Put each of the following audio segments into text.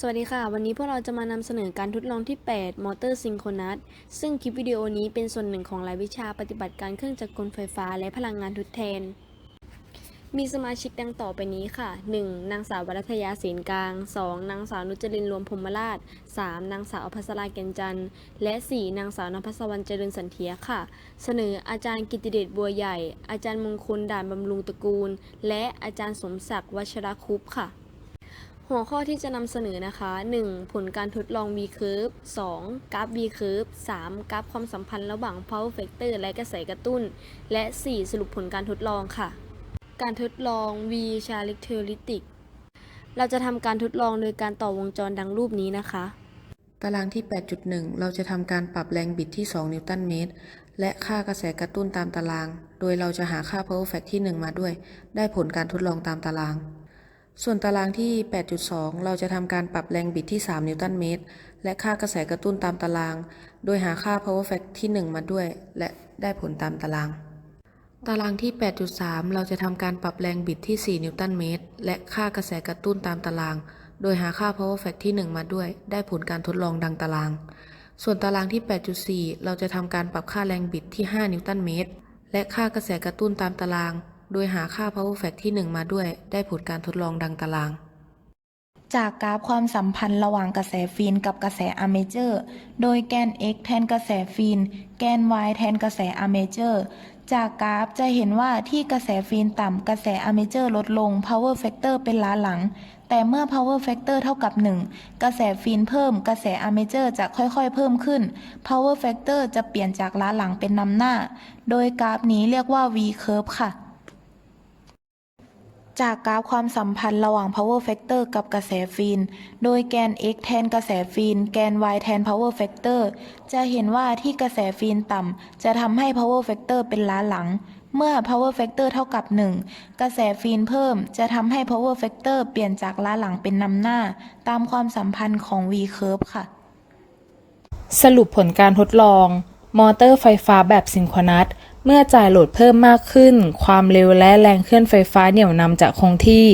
สวัสดีค่ะ วันนี้พวกเราจะมานำเสนอการทดลองที่ 8 มอเตอร์ซิงโครนัส ซึ่งคลิปวิดีโอนี้เป็นส่วนหนึ่งของรายวิชาปฏิบัติการเครื่องจักรกลไฟฟ้าและพลังงานทดแทน มีสมาชิกดังต่อไปนี้ค่ะ 1. นางสาววรัตยาเสนกลาง 2. นางสาวนุจรินรวมพรมราช 3. นางสาวอภัสราเกณจันทร์ และ 4. นางสาวนภัสวรรณเจริญสันเทียค่ะ เสนออาจารย์กิติเดชบัวใหญ่ อาจารย์มงคลด่านบำรุงตระกูล และอาจารย์สมศักดิ์วัชรคุปต์ค่ะ หัวข้อที่จะนำเสนอนะคะ 1. ผลการทดลอง V curve 2. กราฟ V curve 3. กราฟความสัมพันธ์ระหว่าง power factor และกระแสกระตุ้น และ 4. สรุปผลการทดลองค่ะ การทดลอง V characteristic เราจะทำการทดลองโดยการต่อวงจรดังรูปนี้นะคะ ตารางที่ 8.1 เราจะทำการปรับแรงบิดที่ 2 นิวตันเมตร และค่ากระแสกระตุ้นตามตาราง โดยเราจะหาค่า power fact ที่ 1 มาด้วย ได้ผลการทดลองตามตาราง ส่วนตารางที่ 8.2 เราจะทำการปรับแรงบิดที่ 3 นิวตันเมตร และค่ากระแสกระตุ้นตามตาราง โดยหาค่า power fact ที่ 1 มาด้วย และได้ผลตามตาราง ตารางที่ 8.3 เราจะทำการปรับแรงบิดที่ 4 นิวตันเมตร และค่ากระแสกระตุ้นตามตาราง โดยหาค่า power fact ที่ 1 มาด้วย ได้ผลการทดลองดังตาราง ส่วนตารางที่ 8.4 เราจะทำการปรับค่าแรงบิดที่ 5 นิวตันเมตร และค่ากระแสกระตุ้นตามตาราง โดยหาค่า power fact ที่ 1 มาด้วย ได้ผลการทดลองดังตาราง จากกราฟความสัมพันธ์ระหว่างกระแสฟีนกับกระแสอะเมเจอร์ โดยแกน x แทนกระแสฟีน แกน y แทนกระแสอะเมเจอร์ จากกราฟจะเห็นว่าที่กระแสฟีนต่ำกระแสอะเมเจอร์ลดลง power factor เป็นล้าหลัง แต่เมื่อ power factor เท่ากับ 1 กระแสฟีนเพิ่ม กระแสอะเมเจอร์จะค่อยๆ เพิ่มขึ้น power factor จะเปลี่ยนจากล้าหลังเป็นนำหน้า โดยกราฟนี้เรียกว่า v curve ค่ะ จากกราฟความสัมพันธ์ระหว่าง power factor กับกระแสฟีน โดยแกน x แทนกระแสฟีน แกน y แทน power factor จะเห็นว่าที่กระแสฟีนต่ำจะทำให้ power factor เป็นล้าหลัง เมื่อ power factor เท่ากับ 1 กระแสฟีนเพิ่มจะทำให้ power factor เปลี่ยนจากล้าหลังเป็นนำหน้า ตามความสัมพันธ์ของ v curve ค่ะ สรุปผลการทดลอง มอเตอร์ไฟฟ้าแบบซิงโครนัส เมื่อจ่ายโหลดเพิ่มมากขึ้น ความเร็วและแรงเคลื่อนไฟฟ้าเหนี่ยวนำจะคงที่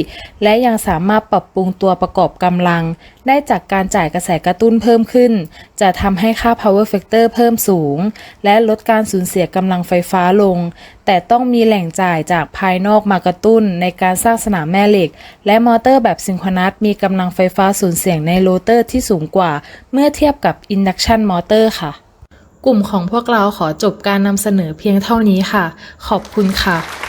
และยังสามารถปรับปรุงตัวประกอบกำลัง ได้จากการจ่ายกระแสกระตุ้นเพิ่มขึ้น จะทำให้ค่า power factor เพิ่มสูง และลดการสูญเสียกำลังไฟฟ้าลง แต่ต้องมีแหล่งจ่ายจากภายนอกมากระตุ้น ในการสร้างสนามแม่เหล็ก และมอเตอร์แบบซิงโครนัสมีกำลังไฟฟ้าสูญเสียงในโรเตอร์ที่สูงกว่า เมื่อเทียบกับ induction motor ค่ะ กลุ่มของพวกเราขอจบการนำเสนอเพียงเท่านี้ค่ะ ขอบคุณค่ะ